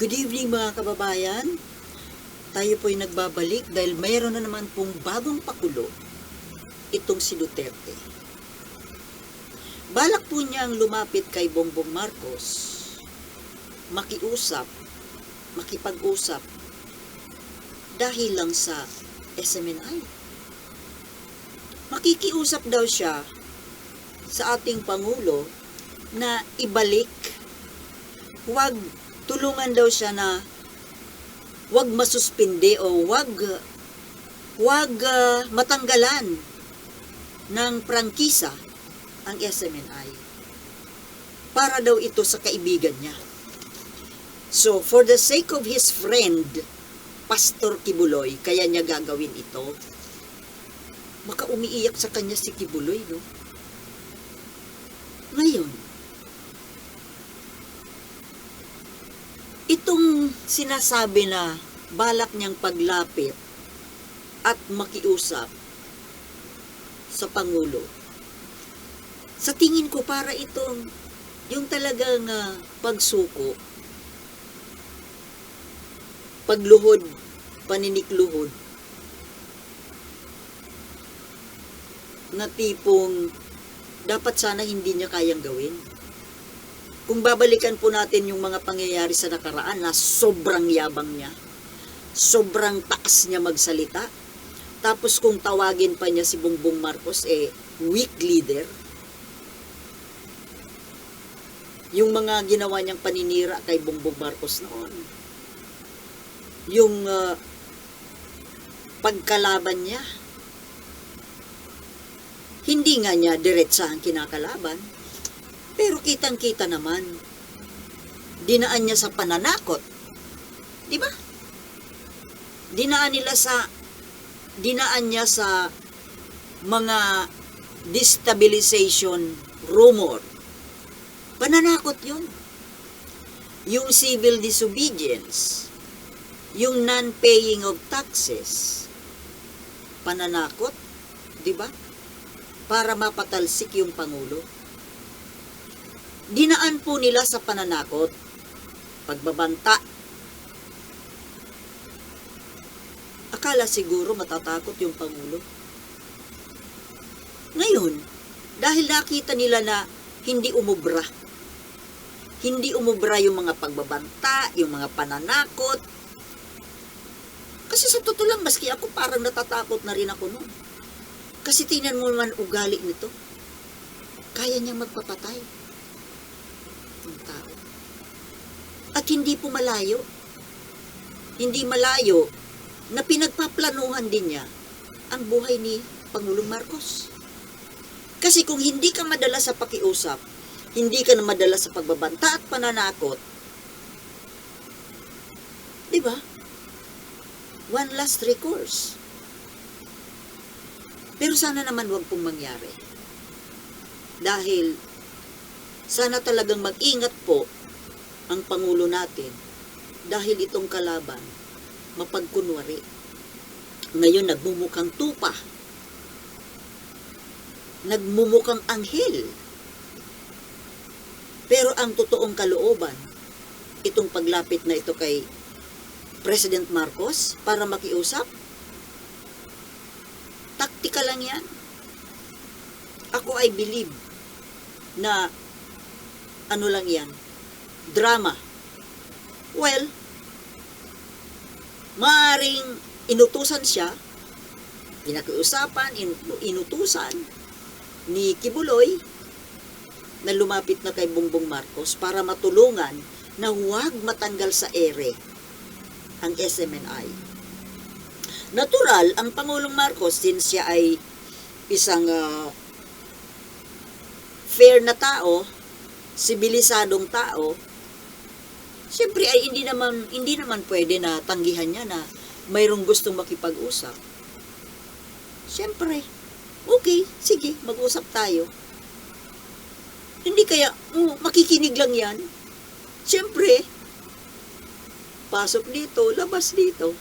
Good evening mga kababayan. Tayo po'y nagbabalik dahil mayroon na naman pong bagong pakulo itong si Duterte. Balak po niyang lumapit kay Bongbong Marcos, makiusap, makipag-usap dahil lang sa SMNI. Makikiusap daw siya sa ating Pangulo na ibalik, huwag tulungan daw siya na huwag masuspinde o huwag huwag ah, matanggalan ng prangkisa ang SMNI para daw ito sa kaibigan niya. So, for the sake of his friend, Pastor Kibuloy, kaya niya gagawin ito. Baka umiiyak sa kanya si Kibuloy, no? Ngayon, itong sinasabi na balak niyang paglapit at makiusap sa Pangulo, sa tingin ko para itong yung talagang ah, pagsuko, pagluhod, paninikluhod, na tipong dapat sana hindi niya kayang gawin. Kung babalikan po natin yung mga pangyayari sa nakaraan na sobrang yabang niya, sobrang taas niya magsalita, tapos kung tawagin pa niya si Bongbong Marcos, eh, weak leader, yung mga ginawa niyang paninira kay Bongbong Marcos noon, yung ah, pagkalaban niya, hindi nga niya diretsa ang kinakalaban, pero kitang-kita naman, dinaan niya sa pananakot. Di ba? Dinaan nila sa, dinaan niya sa mga destabilization rumor. Pananakot yun. Yung civil disobedience, yung non-paying of taxes, pananakot, di ba? Para mapatalsik yung Pangulo. Dinaan po nila sa pananakot, pagbabanta. Akala siguro matatakot yung Pangulo. Ngayon, dahil nakita nila na hindi umubra, hindi umubra yung mga pagbabanta, yung mga pananakot. Kasi sa totoo lang, maski ako parang natatakot na rin ako noon. Kasi tingnan mo naman ugali nito. Kaya niyang magpapatay ng tao. At hindi po malayo. Hindi malayo na pinagpaplanuhan din niya ang buhay ni Pangulong Marcos. Kasi kung hindi ka madala sa pakiusap, hindi ka na madala sa pagbabanta at pananakot, di ba? One last recourse. Pero sana naman wag pong mangyari. Dahil sana talagang mag-ingat po ang Pangulo natin dahil itong kalaban mapagkunwari. Ngayon nagmumukhang tupa. Nagmumukhang anghel. Pero ang totoong kalooban, itong paglapit na ito kay President Marcos para makiusap, taktika lang yan. Ako ay believe na ano lang yan, drama. Well, maaring inutusan siya, pinakiusapan, in- inutusan ni Kibuloy na lumapit na kay Bongbong Marcos para matulungan na huwag matanggal sa ere ang SMNI. Natural, ang Pangulong Marcos, since siya ay isang ah, fair na tao, sibilisadong tao, siyempre ay hindi naman, hindi naman pwede na tanggihan niya na mayroong gustong makipag-usap. Siyempre, okay, sige, mag-usap tayo. Hindi kaya, oh, makikinig lang yan. Siyempre, pasok dito, labas dito.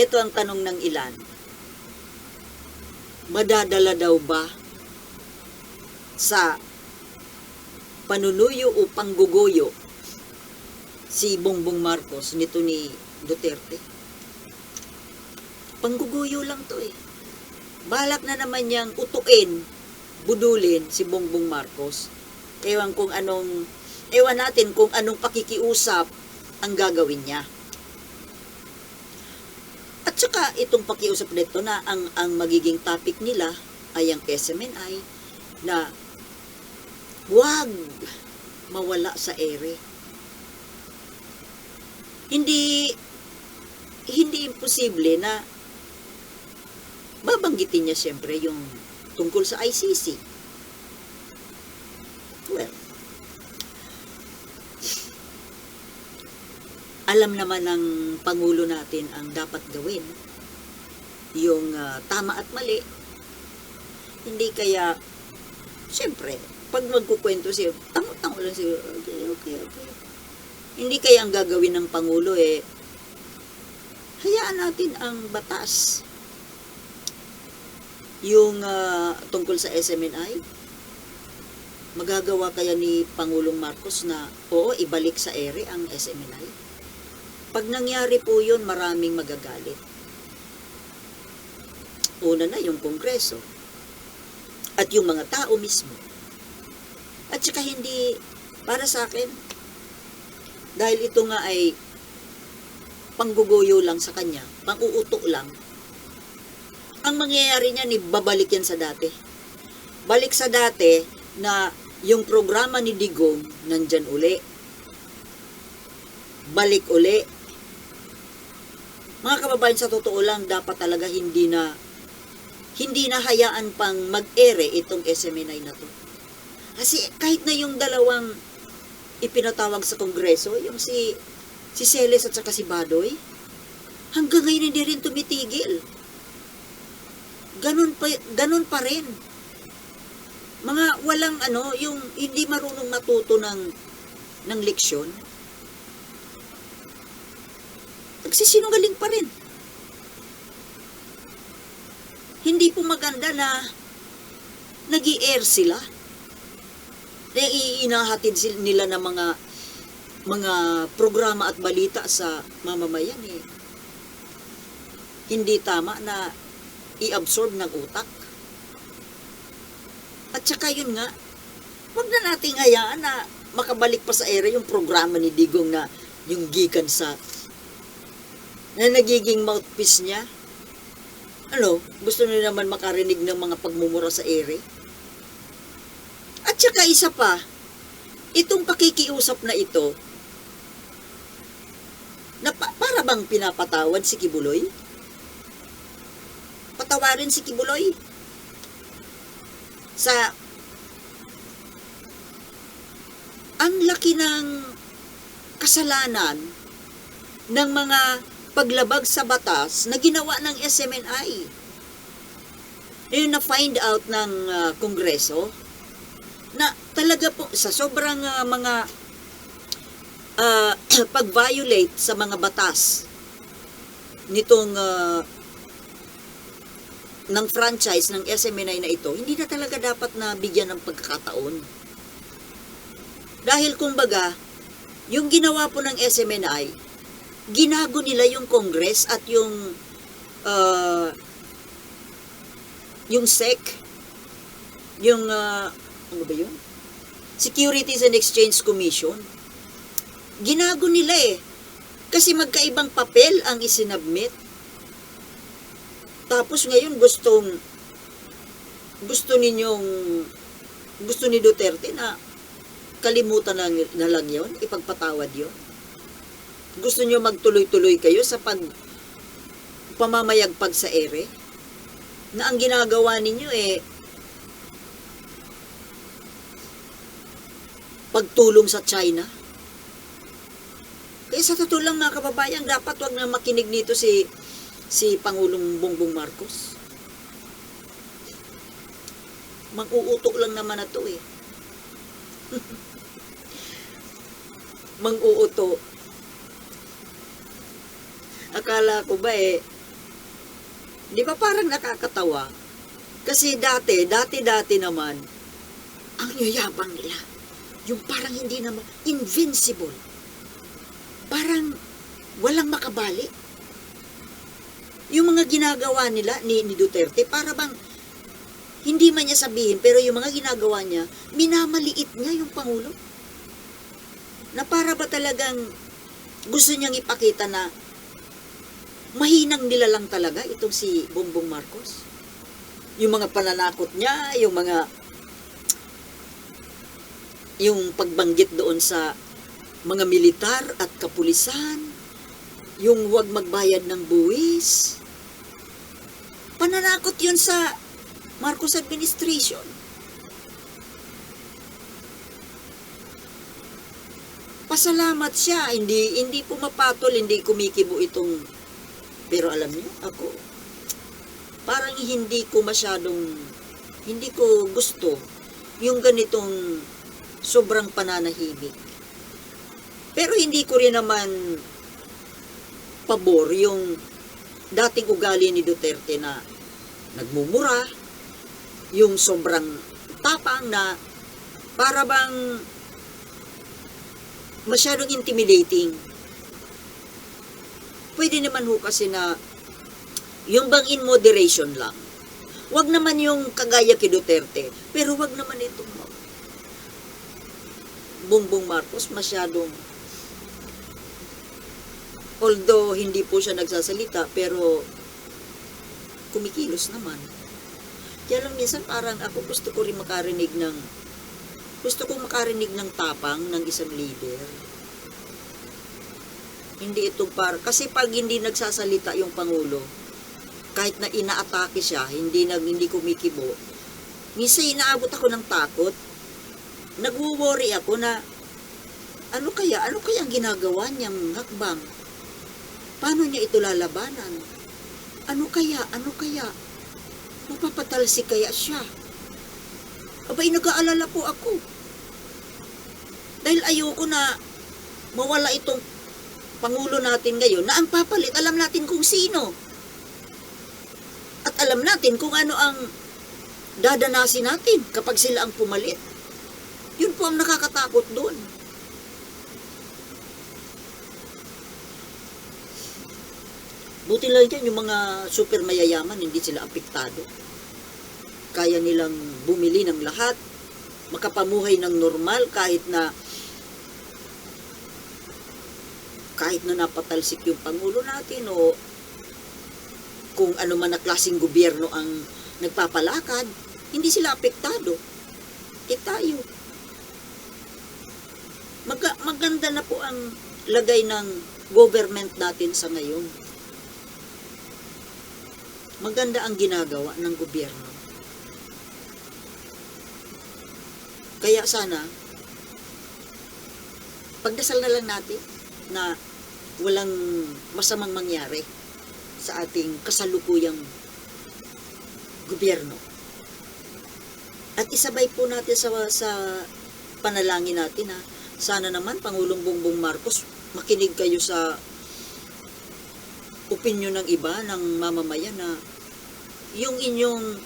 Ito ang tanong ng ilan. Madadala daw ba sa panunuyo o pangguguyo si Bongbong Marcos nito ni Duterte. Pangguguyo lang to eh. Balak na naman niyang utuin, budulin si Bongbong Marcos. Ewan kung anong, ewan natin kung anong pakikiusap ang gagawin niya. At saka itong pakiusap nito na ang, ang magiging topic nila ay ang SMNI na huwag mawala sa ere. Hindi hindi imposible na babanggitin niya siyempre yung tungkol sa ICC. Well, alam naman ng Pangulo natin ang dapat gawin. Yung ah, tama at mali. Hindi kaya, siyempre, pag magkukwento siya, tango-tango lang siya, okay, okay, okay. Hindi kaya ang gagawin ng Pangulo eh, hayaan natin ang batas. Yung ah, tungkol sa SMNI, magagawa kaya ni Pangulong Marcos na, oo, ibalik sa ere ang SMNI? Pag nangyari po yun, maraming magagalit. Una na yung Kongreso at yung mga tao mismo. At saka hindi, para sa akin, dahil ito nga ay pangguguyo lang sa kanya, panguuto lang, ang mangyayari niyan, babalik yan sa dati. Balik sa dati na yung programa ni Digong nandyan uli. Balik uli. Mga kababayan, sa totoo lang, dapat talaga hindi na hindi na hayaan pang mag-ere itong SMNI na to. Kasi kahit na yung dalawang ipinatawag sa Kongreso, yung si si Celes at saka si Badoy, hanggang ngayon hindi rin tumitigil. Ganun pa, ganun pa rin. Mga walang ano, yung hindi marunong matuto ng, ng leksyon. Nagsisinungaling pa rin. Hindi po maganda na nag sila. Na iinahatid sil- nila ng mga mga programa at balita sa mamamayan eh. Hindi tama na i-absorb ng utak. At saka yun nga, wag na nating hayaan na makabalik pa sa ere yung programa ni Digong na yung gikan sa na nagiging mouthpiece niya. Ano, gusto niyo naman makarinig ng mga pagmumura sa ere? Saka isa pa, itong pakikiusap na ito, na pa- para bang pinapatawad si Kibuloy? Patawarin si Kibuloy? Sa ang laki ng kasalanan ng mga paglabag sa batas na ginawa ng SMNI. Yung na-find out ng ah, Kongreso na talaga po sa sobrang ah, mga ah, pag-violate sa mga batas nitong ah, ng franchise ng SMNI na ito, hindi na talaga dapat na bigyan ng pagkakataon. Dahil kumbaga, yung ginawa po ng SMNI, ginago nila yung Congress at yung uh, yung SEC, yung uh, ano ba yun? Securities and Exchange Commission. Ginago nila eh. Kasi magkaibang papel ang isinabmit. Tapos ngayon gustong gusto ninyong gusto ni Duterte na kalimutan na, na lang yon ipagpatawad yon gusto niyo magtuloy-tuloy kayo sa pag pamamayagpag sa ere na ang ginagawa ninyo eh pagtulong sa China kaya sa totoo lang mga kababayan dapat wag na makinig nito si si Pangulong Bongbong Marcos mang-uuto lang naman na to eh mang-uuto akala ko ba eh, di ba parang nakakatawa? Kasi dati, dati-dati naman, ang yayabang nila. Yung parang hindi naman, invincible. Parang walang makabali. Yung mga ginagawa nila ni, ni Duterte, para bang hindi man niya sabihin, pero yung mga ginagawa niya, minamaliit niya yung Pangulo. Na para ba talagang gusto niyang ipakita na mahinang nila lang talaga itong si Bongbong Marcos. Yung mga pananakot niya, yung mga yung pagbanggit doon sa mga militar at kapulisan, yung huwag magbayad ng buwis. Pananakot yun sa Marcos administration. Pasalamat siya, hindi hindi pumapatol, hindi kumikibo itong pero alam niyo, ako parang hindi ko masyadong hindi ko gusto yung ganitong sobrang pananahimik. Pero hindi ko rin naman pabor yung dating ugali ni Duterte na nagmumura, yung sobrang tapang na para bang masyadong intimidating. Pwede naman ho kasi na yung bang in moderation lang. Wag naman yung kagaya kay Duterte, pero wag naman itong Bongbong Marcos masyadong although hindi po siya nagsasalita pero kumikilos naman. Kaya lang minsan parang ako gusto ko rin makarinig ng gusto kong makarinig ng tapang ng isang leader. Hindi ito par kasi pag hindi nagsasalita yung pangulo, kahit na inaatake siya, hindi nag hindi kumikibo. Minsan inaabot ako ng takot. Nagwo-worry ako na ano kaya, ano kaya ang ginagawa niyang hakbang? Paano niya ito lalabanan? Ano kaya, ano kaya? Mapapatalsi kaya siya? Abay, nag-aalala po ako. Dahil ayoko na mawala itong Pangulo natin ngayon na ang papalit, alam natin kung sino. At alam natin kung ano ang dadanasin natin kapag sila ang pumalit. Yun po ang nakakatakot doon. Buti lang dyan, yung mga super mayayaman, hindi sila apektado. Kaya nilang bumili ng lahat, makapamuhay ng normal kahit na kahit na napatalsik yung Pangulo natin o kung ano man na klaseng gobyerno ang nagpapalakad, hindi sila apektado. E tayo. Mag- maganda na po ang lagay ng government natin sa ngayon. Maganda ang ginagawa ng gobyerno. Kaya sana, pagdasal na lang natin na walang masamang mangyari sa ating kasalukuyang gobyerno. At isabay po natin sa, sa panalangin natin ha. Sana naman Pangulong Bongbong Marcos makinig kayo sa opinion ng iba ng mamamayan na yung inyong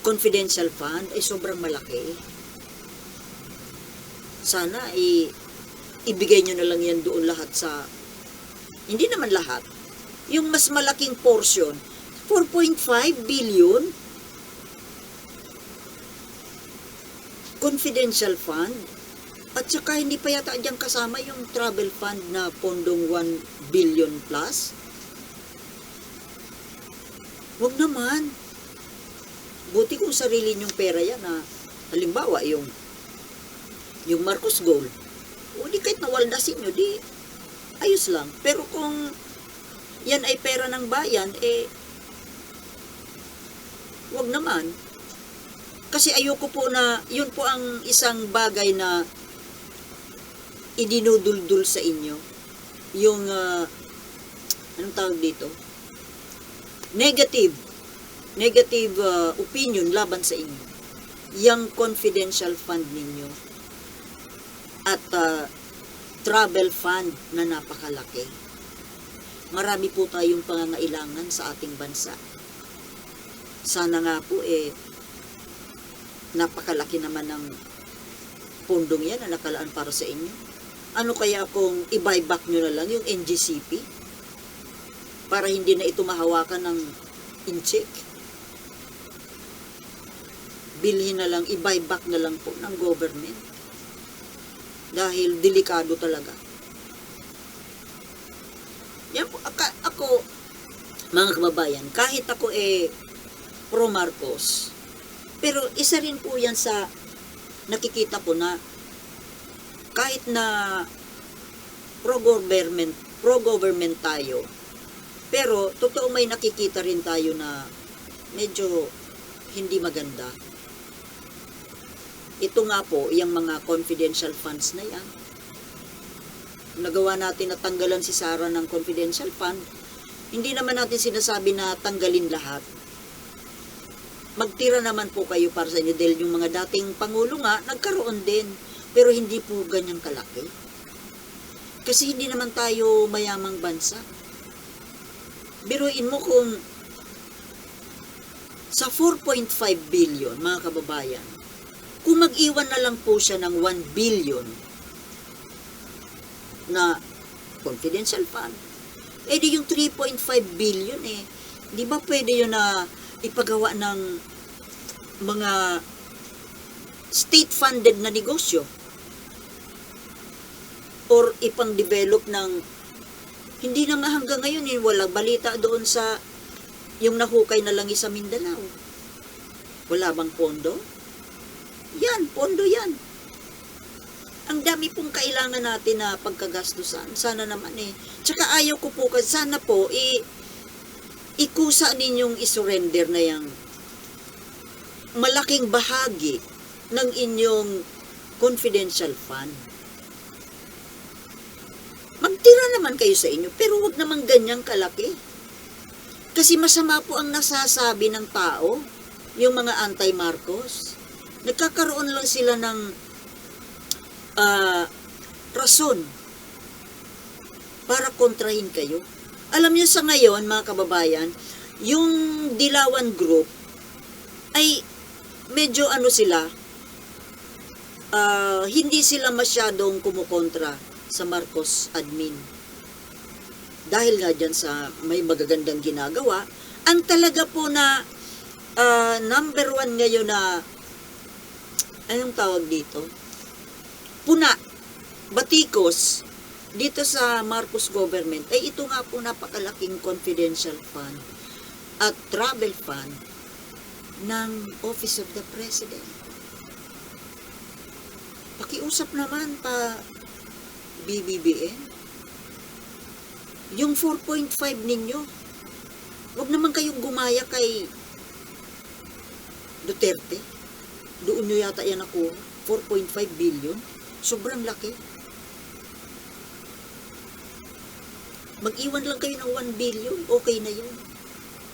confidential fund ay sobrang malaki. Sana i ibigay nyo na lang yan doon lahat sa hindi naman lahat. Yung mas malaking portion, 4.5 billion confidential fund at saka hindi pa yata dyan kasama yung travel fund na pondong 1 billion plus. Huwag naman. Buti kung sarili nyong pera yan na halimbawa yung yung Marcos Gold. O di kahit nawaldasin nyo, di ayos lang. Pero kung yan ay pera ng bayan, eh wag naman. Kasi ayoko po na, yun po ang isang bagay na idinuduldul sa inyo. Yung, ah, anong tawag dito? Negative. Negative ah, opinion laban sa inyo. Yung confidential fund ninyo. At ah, travel fund na napakalaki. Marami po tayong pangangailangan sa ating bansa. Sana nga po eh, napakalaki naman ng pundong yan na nakalaan para sa inyo. Ano kaya kung i-buyback nyo na lang yung NGCP para hindi na ito mahawakan ng incheck? Bilhin na lang, i-buyback na lang po ng government. Dahil delikado talaga. Yan po, ako, mga kababayan, kahit ako eh pro Marcos, pero isa rin po yan sa nakikita ko na kahit na pro-government, pro-government tayo, pero totoo may nakikita rin tayo na medyo hindi maganda. Ito nga po, yung mga confidential funds na yan. Nagawa natin na tanggalan si Sarah ng confidential fund. Hindi naman natin sinasabi na tanggalin lahat. Magtira naman po kayo para sa inyo dahil yung mga dating pangulo nga, nagkaroon din. Pero hindi po ganyang kalaki. Kasi hindi naman tayo mayamang bansa. Biruin mo kung sa 4.5 billion, mga kababayan, kung mag-iwan na lang po siya ng 1 billion na confidential fund, eh di yung 3.5 billion eh, di ba pwede yun na ipagawa ng mga state-funded na negosyo or ipang-develop ng hindi na nga hanggang ngayon eh, wala balita doon sa yung nahukay na lang sa Mindanao. Wala bang pondo? Yan, pondo yan. Ang dami pong kailangan natin na pagkagastusan. Sana naman eh. Tsaka ayaw ko po, sana po, i, ikusa ninyong isurrender na yung malaking bahagi ng inyong confidential fund. Magtira naman kayo sa inyo, pero wag naman ganyang kalaki. Kasi masama po ang nasasabi ng tao, yung mga anti-Marcos. Nagkakaroon lang sila ng ah, rason para kontrahin kayo. Alam niyo sa ngayon, mga kababayan, yung Dilawan Group ay medyo ano sila, ah, hindi sila masyadong kumukontra sa Marcos admin. Dahil nga dyan sa may magagandang ginagawa, ang talaga po na ah, number one ngayon na anong tawag dito? Puna, batikos, dito sa Marcos government, ay ito nga po napakalaking confidential fund at travel fund ng Office of the President. Pakiusap naman pa BBBN. Yung 4.5 ninyo, wag naman kayong gumaya kay Duterte. Doon nyo yata yan ako, 4.5 billion. Sobrang laki. Mag-iwan lang kayo ng 1 billion, okay na yun.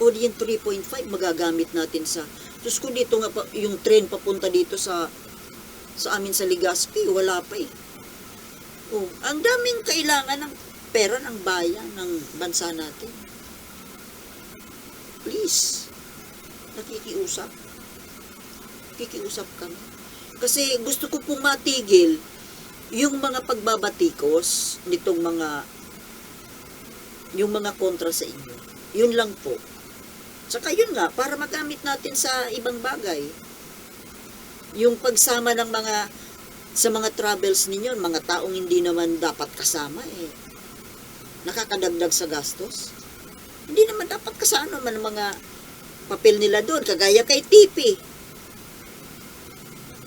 O yung 3.5, magagamit natin sa... Tapos kung dito nga pa, yung train papunta dito sa sa amin sa Legazpi, wala pa eh. Oh, ang daming kailangan ng pera ng bayan, ng bansa natin. Please, nakikiusap. Nakikiusap kami. Kasi gusto ko pong matigil yung mga pagbabatikos nitong mga yung mga kontra sa inyo. Yun lang po. Saka yun nga, para magamit natin sa ibang bagay. Yung pagsama ng mga sa mga travels ninyo, mga taong hindi naman dapat kasama eh. Nakakadagdag sa gastos. Hindi naman dapat kasama man mga papel nila doon, kagaya kay Tipi.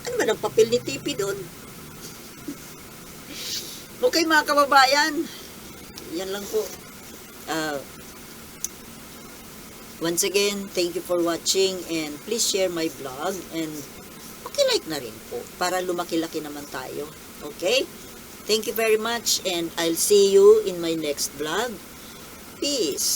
Ano ba ang papel ni Tipi doon? okay mga kababayan, yan lang po. Uh, once again, thank you for watching and please share my vlog and like na rin po para lumaki-laki naman tayo. Okay? Thank you very much and I'll see you in my next vlog. Peace!